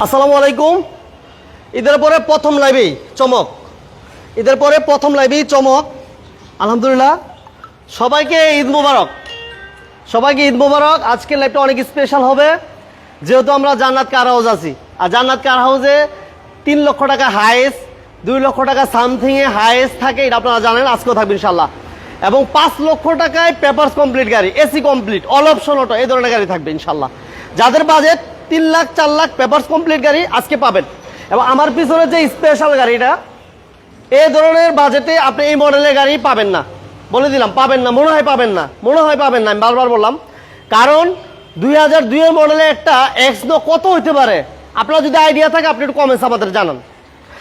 আসসালামু আলাইকুম। ঈদের পরে প্রথম লাইভেই চমক। ঈদের পরে প্রথম লাইভেই চমক। আলহামদুলিল্লাহ। সবাইকে ঈদ মুবারক। সবাইকে ঈদ মুবারক। আজকের লাইভটা অনেক স্পেশাল হবে। যেহেতু আমরা জান্নাত কার হাউস আছি। আর জান্নাত কার হাউসে তিন লক্ষ টাকা হাইয়েস্ট দুই লক্ষ টাকা সামথিংয়ে হাইয়েস্ট থাকে, এটা আপনারা জানেন, আজকেও থাকবে ইনশাল্লাহ এবং পাঁচ লক্ষ টাকায় পেপারস কমপ্লিট গাড়ি AC complete all option auto এই ধরনের গাড়ি থাকবে ইনশাল্লাহ যাদের বাজেট তিন লাখ, চার লাখ পেপারস কমপ্লিট গাড়ি আজকে পাবেন। এবং আমার পিছনে যে স্পেশাল গাড়িটা এই ধরনের বাজেটে আপনি এই মডেলের গাড়ি পাবেন না। বলে দিলাম, পাবেন না, মনে হয় পাবেন না, মনে হয় পাবেন না, আমি বারবার বললাম। কারণ দুই হাজার দুইয়ের মডেলে একটা এক্সনো কত হইতে পারে? আপনার যদি আইডিয়া থাকে, আপনি একটু কমেন্টস আমাদের জানান।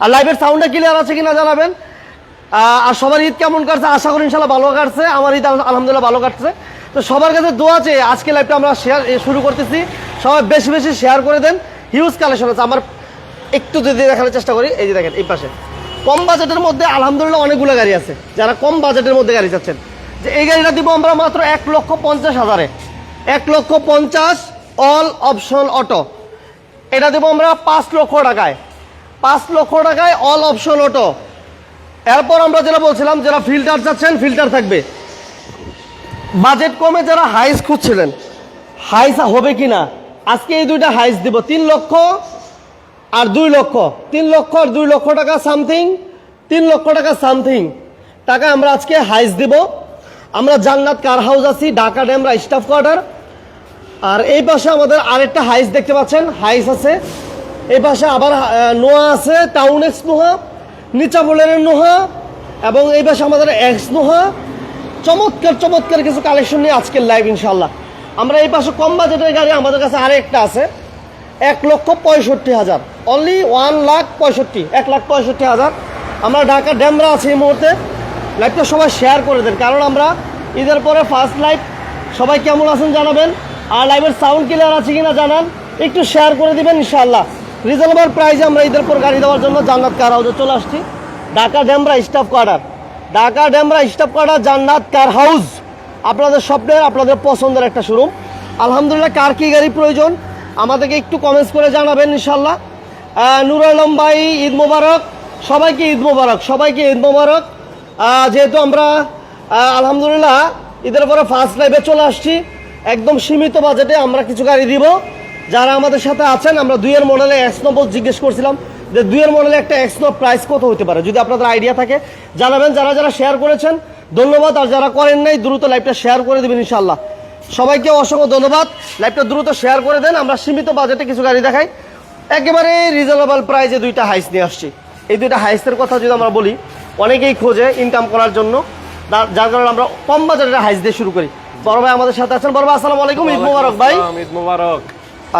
আর লাইভের সাউন্ডটা ক্লিয়ার আছে কিনা জানাবেন। আর সবার ঈদ কেমন কাটছে? আশা করি ইনশাল্লাহ ভালো কাটছে। আমার ঈদ আল- আলহামদুলিল্লাহ ভালো কাটছে। তো সবার কাছে দোয়া চেয়ে আজকে লাইভটা আমরা শেয়ার শুরু করতেছি। সবাই বেশি বেশি শেয়ার করে দেন। হিউজ কালেকশন আছে। আমার একটু যদি দেখানোর চেষ্টা করি, এই যে দেখেন, এই পাশে। কম বাজেটের মধ্যে আলহামদুলিল্লাহ অনেকগুলো গাড়ি আছে। যারা কম বাজেটের মধ্যে গাড়ি চাচ্ছেন। যে এই গাড়িটা দিব আমরা মাত্র এক লক্ষ পঞ্চাশ হাজারে। এক লক্ষ পঞ্চাশ অল অপশন অটো এটা দেবো আমরা পাঁচ লক্ষ টাকায়। পাঁচ লক্ষ টাকায় অল অপশন অটো এরপর আমরা যেটা বলছিলাম, যারা ফিল্টার চাচ্ছেন ফিল্টার থাকবে। বাজেট কমে যারা হাইস খুঁজছিলেন। হাইস হবে কি না আজকে এই দুইটা হাইস দিব। তিন লক্ষ আর দুই লক্ষ। তিন লক্ষ আর দুই লক্ষ টাকা সামথিং। তিন লক্ষ টাকা সামথিং। টাকা আমরা আজকে হাইস দিব। আমরা জান্নাত কার হাউস আছি? Dhaka Demra staff quarter. আর এই পাশে আমাদের আরেকটা হাইস দেখতে পাচ্ছেন। হাইস আছে। এই পাশে আবার নোয়া আছে। টাউন এক্স নোহা নিচা বোলের নোহা এবং এই পাশে আমাদের এক্স নোহা চমৎকার চমৎকার কিছু কালেকশন নিয়ে আজকের লাইভ ইনশাল্লাহ আমরা এই পাশে কম বাজেটের গাড়ি আমাদের কাছে আরেকটা আছে। এক লক্ষ পঁয়ষট্টি হাজার। অনলি ওয়ান লাখ পঁয়ষট্টি, এক লাখ পঁয়ষট্টি হাজার। আমরা ঢাকা ড্যামরা আছি এই মুহূর্তে। লাইভটা সবাই শেয়ার করে দেন, কারণ আমরা ঈদের পরে ফার্স্ট লাইভ সবাই কেমন আছেন জানাবেন। আর লাইভের সাউন্ড ক্লিয়ার আছে কিনা জানান। একটু শেয়ার করে দিবেন ইনশাআল্লাহ। রিজনেবল প্রাইসে আমরা ঈদের পর গাড়ি দেওয়ার জন্য জান্নাত কার চলে আসছি। Dhaka Demra staff quarter Dhaka Demra staff quarter Jannat car house. আপনাদের স্বপ্নের, আপনাদের পছন্দের একটা শোরুম। আলহামদুলিল্লাহ, কার কি গাড়ি প্রয়োজন, আমাদেরকে একটু কমেন্টস করে জানাবেন ইনশাল্লাহ নুর আলম ভাই, ঈদ মোবারক। সবাইকে ঈদ মোবারক, সবাইকে ঈদ মোবারক। যেহেতু আমরা আলহামদুলিল্লাহ, ঈদের পরে ফার্স্ট লাইভে চলে আসছি। একদম সীমিত বাজেটে আমরা কিছু গাড়ি দিব। যারা আমাদের সাথে আছেন, আমরা দুইয়ের মডেলে এক্সনো জিজ্ঞেস করছিলাম। যে দুইয়ের মডেলে একটা এক্সনো প্রাইস কত হতে পারে? যদি আপনাদের আইডিয়া থাকে জানাবেন যারা যারা শেয়ার করেছেন ধন্যবাদ। আর যারা করেন নাই দ্রুত লাইভটা শেয়ার করে দেবেন ইনশাল্লাহ সবাইকে অসংখ্য ধন্যবাদ। লাইভটা দ্রুত শেয়ার করে দেন আমরা সীমিত বাজেটে কিছু গাড়ি দেখাই। একেবারে রিজনেবল প্রাইসে দুইটা হাইস নিয়ে আসছি। এই দুইটা হাইসের কথা যদি আমরা বলি অনেকেই খোঁজে ইনকাম করার জন্য। যার কারণে আমরা কম বাজেটের হাইস দিয়ে শুরু করি। বড় ভাই আমাদের সাথে আছেন। বড় ভাই আসসালামু আলাইকুম। ঈদ মোবারক ভাই। ঈদ মুবারক।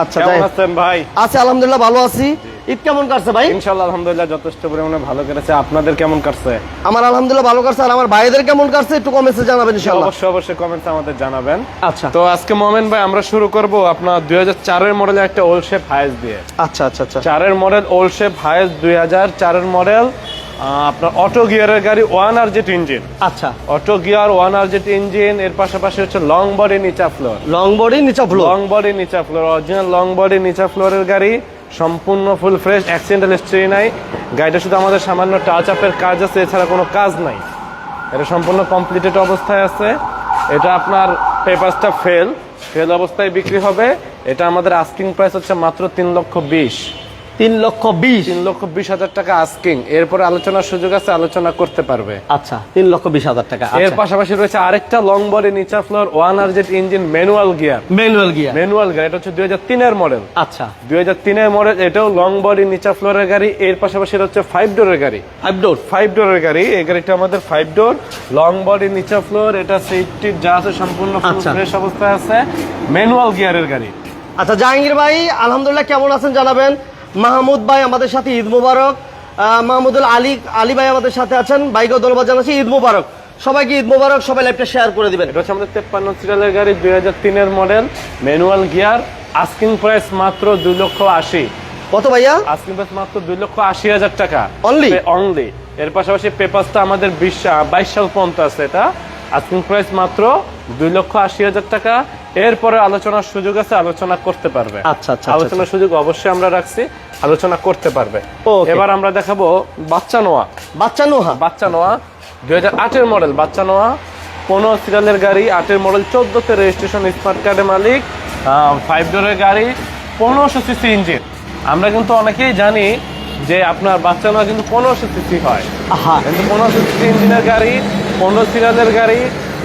আচ্ছা আছেন ভাই? আছি আলহামদুলিল্লাহ ভালো আছি। ঈদ কেমন কাটছে ভাই? ইনশাআল্লাহ আলহামদুলিল্লাহ যথেষ্ট পরিমাণে ভালো কেটেছে। আপনাদের কেমন কাটছে? আমার আলহামদুলিল্লাহ ভালো কাটছে আর আমার ভাইদের কেমন কাটছে একটু কমেন্টে জানাবেন ইনশাআল্লাহ। অবশ্যই অবশ্যই কমেন্টস আমাদের জানাবেন। আচ্ছা। তো আজকে মোমেন ভাই আমরা শুরু করব আপনার দুই হাজার চারের মডেলের একটা ওল্ড শেপ হাইস দিয়ে। আচ্ছা আচ্ছা আচ্ছা। চারের মডেল ওল্ড শেপ হাইস দুই হাজার চারের মডেল আপনার অটো গিয়ারের গাড়ি ওয়ান আর জেট ইঞ্জিন আচ্ছা। Auto gear one R jet engine এর পাশাপাশি হচ্ছে লং বডি নিচা ফ্লোর লং বডি নিচা ফ্লোর লং বডি নিচা ফ্লোর অরিজিনাল লং বডি নিচা ফ্লোরের গাড়ি সম্পূর্ণ ফুল ফ্রেশ অ্যাক্সিডেন্টাল হিস্ট্রি নাই। গাড়িটা শুধু আমাদের সামান্য টাচ আপের কাজ আছে এছাড়া কোনো কাজ নাই। এটা সম্পূর্ণ কমপ্লিটেড অবস্থায় আছে। এটা আপনার পেপারসটা ফেল ফেল অবস্থায় বিক্রি হবে। এটা আমাদের আস্কিং প্রাইস হচ্ছে মাত্র তিন লক্ষ বিশ। তিন লক্ষ বিশ। তিন লক্ষ বিশ হাজার টাকা আস্কিং এরপরে আলোচনার সুযোগ আছে আলোচনা করতে পারবে। আচ্ছা তিন লক্ষ বিশ হাজার টাকা এর পাশাপাশি রয়েছে আরেকটা লং বডি নিচা floor one R jet engine manual gear manual gear manual gear এটা হচ্ছে দুই হাজার তিনের মডেল আচ্ছা। দুই হাজার তিনের মডেল এটাও লং বডি নিচা ফ্লোরের গাড়ি এর পাশাপাশি এটা হচ্ছে ফাইভ ডোরের গাড়ি। ফাইভ ডোর ফাইভ ডোরের গাড়ি এই গাড়িটা আমাদের ফাইভ ডোর লং বডি নিচা ফ্লোর এটা সেফটি যা আছে সম্পূর্ণ আচ্ছা। ফ্রেশ অবস্থায় আছে ম্যানুয়াল গিয়ারের গাড়ি। আচ্ছা জাহাঙ্গীর ভাই আলহামদুলিল্লাহ কেমন আছেন জানাবেন? মাহমুদ ভাই আমাদের সাথে ঈদ মুবারক। মাহমুদুল আলী আলী ভাই আমাদের সাথে আছেন। ভাইকেও ধন্যবাদ জানাচ্ছি ঈদ মুবারক। সবাইকে ঈদ মুবারক সবাই লাইভটা শেয়ার করে দিবেন। এটা হচ্ছে আমাদের তেপ্পান্ন সিরিয়ালের গাড়ি দুই হাজার তিনের model manual gear asking price মাত্র দুই লক্ষ আশি। কত ভাইয়া? আস্কিং প্রাইস মাত্র দুই লক্ষ আশি হাজার টাকা। অনলি অনলি এর পাশাপাশি পেপারসটা আমাদের বিশ বাইশ সাল পর্যন্ত আছে এটা। আস্কিং প্রাইস মাত্র দুই লক্ষ আশি হাজার টাকা। এরপরে আলোচনার সুযোগ আছে আলোচনা করতে পারবে। আচ্ছা, আচ্ছা, আলোচনার সুযোগ অবশ্যই আমরা রাখছি আলোচনা করতে পারবে. এবার আমরা দেখাবো বাচ্চা নোয়া। বাচ্চা নোহা বাচ্চা নোয়া দুই হাজার আটের মডেল বাচ্চা নোয়া। পনেরো সিরিয়ালের গাড়ি আটের মডেল চোদ্দতে রেজিস্ট্রেশন স্মার্ট কার্ডের মালিক। ফাইভ ডোরের গাড়ি পনেরোশো সিসি ইঞ্জিন আমরা কিন্তু অনেকেই জানি যে আপনার বাচ্চা নোয়া কিন্তু পনেরোশো সিসি হয়। কিন্তু পনেরোশো সিসি ইঞ্জিনের গাড়ি পনেরো সিরিয়ালের গাড়ি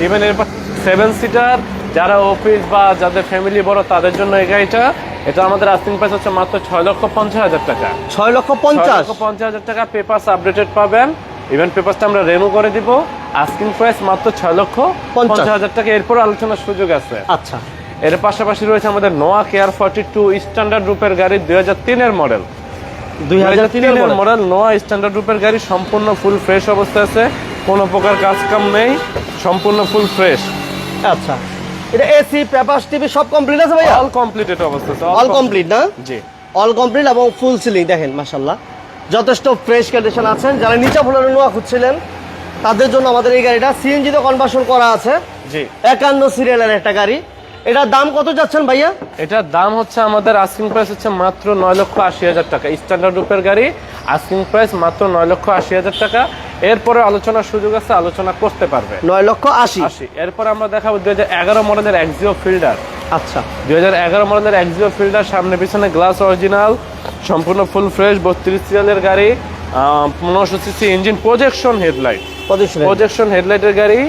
ইভেন এরপর সেভেন সিটার যারা অফিস বা যাদের ফ্যামিলি বড় তাদের জন্য এই গাড়িটা। এটা আমাদের আস্তিং প্রাইস হচ্ছে মাত্র ছয় লক্ষ পঞ্চাশ হাজার টাকা। ছয় লক্ষ পঞ্চাশ? লক্ষ পঞ্চাশ হাজার টাকা পেপারস আপডেটেড পাবেন। ইভেন পেপারটা আমরা রেনু করে দিব। আস্কিং প্রাইস মাত্র ছয় লক্ষ পঞ্চাশ। হাজার টাকা। এরপর আলোচনার সুযোগ আছে। আচ্ছা। এর পাশাপাশি রয়েছে আমাদের Noah care forty two standard রূপের গাড়ি দুই হাজার তিনের মডেল দুই হাজার তিনের মডেল নোয়া স্ট্যান্ডার্ড রূপের গাড়ি সম্পূর্ণ ফুল ফ্রেশ অবস্থায় আছে। কোনো প্রকার কাজ কাম নেই সম্পূর্ণ ফুল ফ্রেশ আচ্ছা। এটা এসি পেপার টিভি সব কমপ্লিট আছে ভাইয়া? অল কমপ্লিটেড অবস্থা আছে অল কমপ্লিট না? জি। অল কমপ্লিট এবং ফুল সিলিং দেখেন মাশাল্লাহ যথেষ্ট ফ্রেশ কন্ডিশন আছেন। যারা নিচা ফ্লোরে নোয়া খুঁজছিলেন তাদের জন্য আমাদের এই গাড়িটা সিএনজিতে কনভার্সন করা আছে। জি। একান্ন সিরিয়ালের একটা গাড়ি। এটার দাম কত যাচ্ছেন ভাইয়া? এটার দাম হচ্ছে আমাদের আস্কিং প্রাইস হচ্ছে মাত্র নয় লক্ষ আশি হাজার টাকা। স্ট্যান্ডার্ড রূপের গাড়ি আস্কিং প্রাইস মাত্র নয় লক্ষ আশি হাজার টাকা। এরপরে আলোচনার সুযোগ আছে আলোচনা করতে পারবে। নয় লক্ষ আশি। আশি। এরপর আমরা দেখাবো দুই হাজার এগারো মডেলের এক্সিও ফিল্ডার আচ্ছা। দুই হাজার এগারো মডেলের এক্সিও ফিল্ডার সামনে পিছনে গ্লাস অরিজিনাল সম্পূর্ণ ফুল ফ্রেশ বত্রিশ সিরিয়ালের গাড়ি পনেরোশো CC engine projection headlight projection হেডলাইটের গাড়ি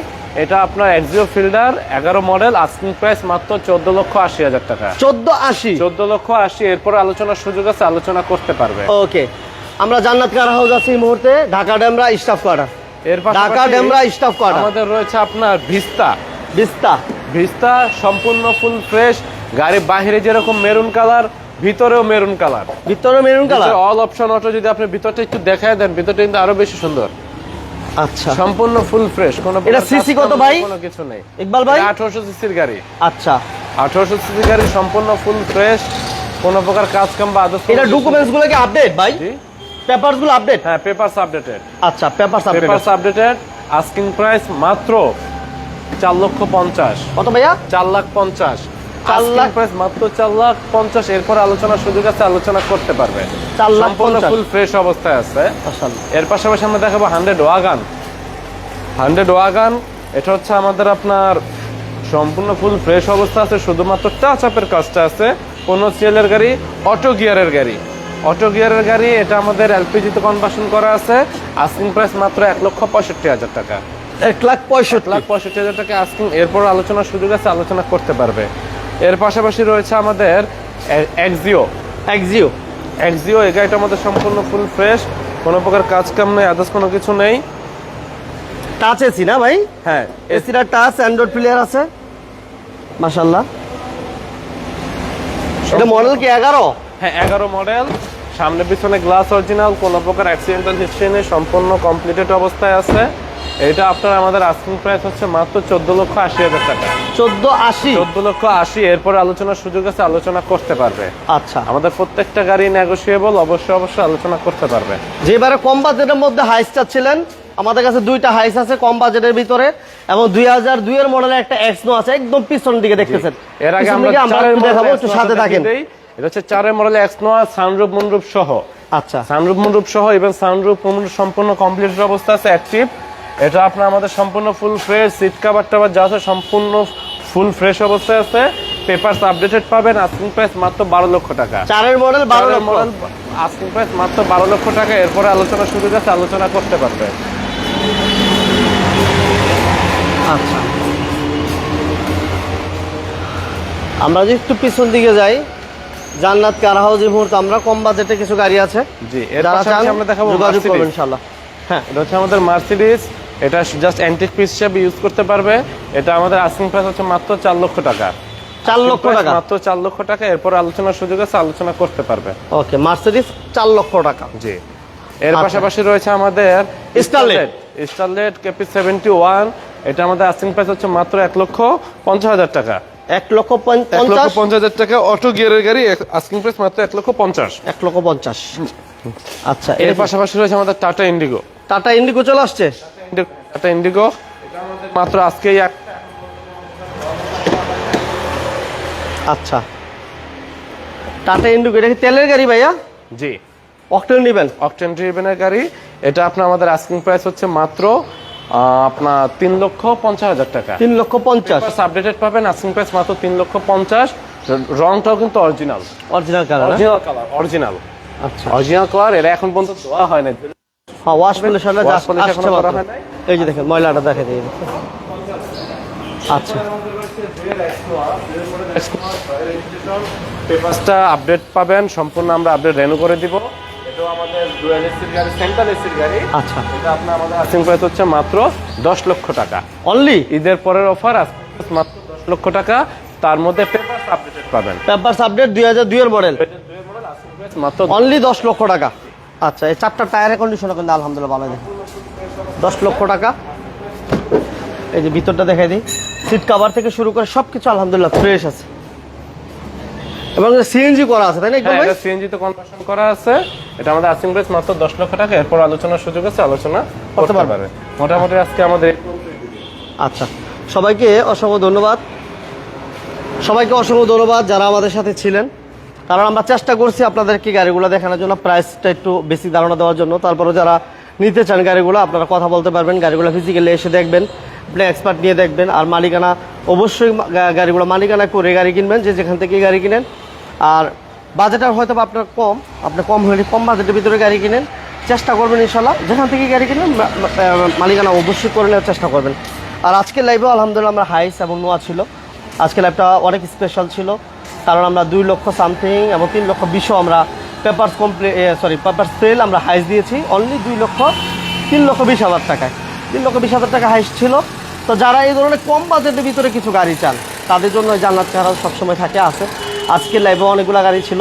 এটা আপনার এক্সিও ফিল্ডার এগারো মডেল আস্কিং প্রাইস মাত্র চোদ্দ লক্ষ আশি হাজার টাকা। চোদ্দ আশি। চোদ্দ লক্ষ আশি। এরপরে আলোচনার সুযোগ আছে আলোচনা করতে পারবে। ওকে আমরা জান্নাত কার হাউস আছি এই মুহূর্তে? ঢাকা ডেমরা স্টাফ কোয়ার্টার এর ঢাকা ডেমরা স্টাফ কোয়ার্টার আমাদের রয়েছে আপনার ভিস্তা। বিস্তা ভিস্তা সম্পূর্ণ ফুল ফ্রেশ গাড়ির বাইরে যেরকম মেরুন কালার ভিতরেও মেরুন কালার। ভিতরে maroon colour? All option auto যদি আপনি ভিতরটা একটু দেখায় দেন ভিতরটা কিন্তু আরও বেশি সুন্দর। আচ্ছা। সম্পূর্ণ ফুল ফ্রেশ কোনো এটা CC কত ভাই? কোনো কিছু নেই। ইকবাল ভাই? আঠারোশো সিসির গাড়ি। আচ্ছা। আঠারোশো সিসির গাড়ি সম্পূর্ণ ফুল ফ্রেশ কোনো প্রকার কাজ কাম বা আদর্শ এটা ডকুমেন্টসগুলো কি আপডেট ভাই? জি পেপারসগুলো আপডেট হ্যাঁ পেপারস আপডেটেড আচ্ছা papers update papers updated asking price মাত্র চার লক্ষ পঞ্চাশ। কত ভাইয়া? চার লাখ পঞ্চাশ। চার লাখ? প্রাইস মাত্র চার লাখ পঞ্চাশ এরপর আলোচনার সুযোগ আছে আলোচনা করতে পারবে। চার লাখ ফুল ফ্রেশ অবস্থায় আছে। এর পাশাপাশি আমরা দেখাবো হান্ড্রেড ওয়াগান হান্ড্রেড ওয়াগান এটা হচ্ছে আমাদের আপনার সম্পূর্ণ ফুল ফ্রেশ অবস্থা আছে শুধুমাত্র টাচ আপের কাজটা আছে। কোনো সিএলের গাড়ি অটো গিয়ারের গাড়ি। অটো গিয়ারের গাড়ি এটা আমাদের এলপিজিতে কনভার্সন করা আছে। আস্কিং প্রাইস মাত্র এক লক্ষ পঁয়ষট্টি হাজার টাকা। এক লাখ পঁয়ষট্টি। লাখ পঁয়ষট্টি হাজার টাকা আস্কিং এরপর আলোচনার সুযোগ আছে আলোচনা করতে পারবে। এর পাশাপাশি রয়েছে আমাদের এক্সিও এক্সিও এক্সিও এই গাড়িটা আমাদের সম্পূর্ণ ফুল ফ্রেশ কোনো প্রকার কাজ কাম নেই আদার্স কোনো কিছু নেই। টাচ এসি না ভাই? হ্যাঁ। এসিটা টাচ অ্যান্ড্রয়েড প্লেয়ার আছে। মাশাআল্লাহ। এটা মডেল কি এগারো? হ্যাঁ এগারো মডেল সামনে পিছনে গ্লাস অরিজিনাল কোনো প্রকার অ্যাক্সিডেন্টাল হিস্ট্রি নেই সম্পূর্ণ কমপ্লিটেড অবস্থায় আছে। এটা আপনার আমাদের আস্কিং প্রাইস হচ্ছে মাত্র চোদ্দ লক্ষ আশি হাজার টাকা। চোদ্দ আশি? চোদ্দ লক্ষ আশি এরপর আলোচনার সুযোগ আছে আলোচনা করতে পারবে। আচ্ছা। আমাদের প্রত্যেকটা গাড়ি নেগোসিয়েবল অবশ্যই অবশ্যই আলোচনা করতে পারবে। যেবারে কম বাজেটের মধ্যে হাইস চাচ্ছিলেন আমাদের কাছে দুইটা হাইস আছে কম বাজেটের ভিতরে এবং দুই হাজার দুই এর মডেলের একটা এক্সনো আছে একদম পিছনের দিকে দেখতেছেন। এর আগে আমরা দেখাবো একটু সাথে থাকেন। এটা হচ্ছে চারের model X Noah sunroof moonroof সহ। আচ্ছা। সানরুপ মুনরুপ সহ এবং সানরুপ মুনরুপ সম্পূর্ণ কমপ্লিটেড অবস্থা আছে অ্যাক্টিভ এটা আপনার আমাদের সম্পূর্ণ ফুল ফ্রেশ সিট কাভার টাভার যা আছে সম্পূর্ণ ফুল ফ্রেশ অবস্থায় আছে। পেপারস আপডেটেড পাবেন আস্কিং প্রাইস মাত্র বারো লক্ষ টাকা। চারের মডেল বারো মডেল আস্কিং প্রাইস মাত্র বারো লক্ষ টাকা এরপরে আলোচনা সুযোগ আছে আলোচনা করতে পারবে। আচ্ছা। আমরা যদি একটু পিছন দিকে যাই জান্নাত কার হাউস এই মুহূর্তে? আমরা কম বাজেটে কিছু গাড়ি আছে। জি এর যারা চান আমরা দেখাবো যোগাযোগ করবেন ইনশাআল্লাহ হ্যাঁ এটা হচ্ছে আমাদের মার্সিডিজ এটা জাস্ট অ্যান্টিক পিস হিসেবে ইউজ করতে পারবে। এটা আমাদের আস্কিং প্রাইস হচ্ছে মাত্র চার লক্ষ টাকা। চার লক্ষ টাকা? মাত্র চার লক্ষ টাকা। এরপর আলোচনার সুযোগ আছে আলোচনা করতে পারবে। ওকে মার্সিডিস চার লক্ষ টাকা। জি। এর আচ্ছা। পাশাপাশি রয়েছে আমাদের Starlet। Starlet KP seventy one এটা আমাদের আস্কিং প্রাইস হচ্ছে মাত্র এক লক্ষ পঞ্চাশ হাজার টাকা। এক লক্ষ পঞ্চাশ হাজার টাকা অটো গিয়ারের গাড়ি আস্কিং প্রাইস মাত্র এক লক্ষ পঞ্চাশ। এক লক্ষ পঞ্চাশ। আচ্ছা এর পাশাপাশি রয়েছে আমাদের টাটা ইন্ডিগো। টাটা ইন্ডিগো চলে আসছে? টাটা ইন্ডিগো মাত্র আজকেই এক আচ্ছা। টাটা ইন্ডিগো এটা কি তেলের গাড়ি ভাইয়া? জি। অকটেন নেবেন অকটেন গাড়ি। এটা আপনার আমাদের আস্কিং প্রাইস হচ্ছে মাত্র আপনার তিন লক্ষ পঞ্চাশ হাজার টাকা। তিন লক্ষ পঞ্চাশ। আপডেটেড পাবেন আস্কিং প্রাইস মাত্র তিন লক্ষ পঞ্চাশ। রংটাও কিন্তু original original colour original colour original আচ্ছা। অরিজিনাল কালার এটা এখন পর্যন্ত ধোয়া হয় না হ্যাঁ ওয়াশ পলিশনটা polish এখনও করা হয় নাই? এই যে দেখেন ময়লাটা দেখে দিয়ে আচ্ছা। পেপারসটা আপডেট পাবেন সম্পূর্ণ আমরা আপডেট রেনু করে দিব। ডুয়াল এসির গাড়ি সেন্ট্রাল এসির গাড়ি। আচ্ছা। এটা আপনার আমাদের আস্কিং প্রাইস হচ্ছে মাত্র দশ লক্ষ টাকা। অনলি ঈদের পরের অফার মাত্র দশ লক্ষ টাকা। তার মধ্যে পেপারস আপডেটেড পাবেন। পেপারস আপডেট দুই হাজার দুইয়ের মডেল মাত্র অনলি দশ লক্ষ টাকা। আচ্ছা এই চারটা টায়ারের কন্ডিশনও কিন্তু আলহামদুলিল্লাহ ভালো দশ লক্ষ টাকা। এই যে ভিতরটা দেখাই দিই। সিট কাভার থেকে শুরু করে সব কিছু আলহামদুলিল্লাহ ফ্রেশ আছে। এবং সিএনজি করা আছে তাই না একদম হ্যাঁ? এটা সিএনজি তে কনভার্সন করা আছে। এটা আমাদের আস্কিং প্রাইস মাত্র দশ লক্ষ টাকা এরপর আলোচনার সুযোগ আছে আলোচনা করতে পারবে। পারবে। মোটামুটি আজকে আমাদের আচ্ছা সবাইকে অসংখ্য ধন্যবাদ। সবাইকে অসংখ্য ধন্যবাদ যারা আমাদের সাথে ছিলেন। কারণ আমরা চেষ্টা করছি আপনাদেরকে গাড়িগুলো দেখানোর জন্য প্রাইসটা একটু বেশি ধারণা দেওয়ার জন্য। তারপরে যারা নিতে চান গাড়িগুলো আপনারা কথা বলতে পারবেন গাড়িগুলো ফিজিক্যালি এসে দেখবেন আপনি এক্সপার্ট নিয়ে দেখবেন। আর মালিকানা অবশ্যই গাড়িগুলো মালিকানা করে গাড়ি কিনবেন যে যেখান থেকে গাড়ি কিনেন। আর বাজেটটা হয়তো আপনার কম, আপনি কম হলে কম বাজেটের ভিতরে গাড়ি কিনেন, চেষ্টা করবেন ইনশাল্লাহ। যেখান থেকে গাড়ি কিনেন মালিকানা অবশ্যই করে নেওয়ার চেষ্টা করবেন। আর আজকের লাইভেও আলহামদুলিল্লাহ আমরা হাইস এবং নোয়া ছিল। আজকের লাইভটা অনেক স্পেশাল ছিল, কারণ আমরা দুই লক্ষ সামথিং এবং তিন লক্ষ বিশও আমরা papers complete sorry papers sale আমরা হাইস দিয়েছি। অনলি দুই লক্ষ, তিন লক্ষ বিশ হাজার টাকায়। তিন লক্ষ বিশ হাজার টাকা হাইস ছিল। তো যারা এই ধরনের কম বাজেটের ভিতরে কিছু গাড়ি চান, তাদের জন্য জান্নাত ছাড়াও সবসময় থাকে, আছে। আজকে লাইভে অনেকগুলো গাড়ি ছিল।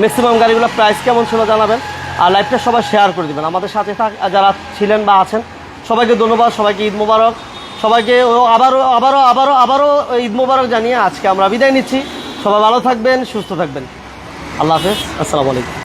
ম্যাক্সিমাম গাড়িগুলো প্রাইস কেমন ছিল জানাবেন। আর লাইভটা সবাই শেয়ার করে দেবেন। আমাদের সাথে থাক যারা ছিলেন বা আছেন, সবাইকে ধন্যবাদ, সবাইকে ঈদ মোবারক। সবাইকে আবারও আবারও আবারও আবারও ঈদ মোবারক জানিয়ে আজকে আমরা বিদায় নিচ্ছি। সবাই ভালো থাকবেন, সুস্থ থাকবেন। আল্লাহ হাফেজ। আসসালামু আলাইকুম।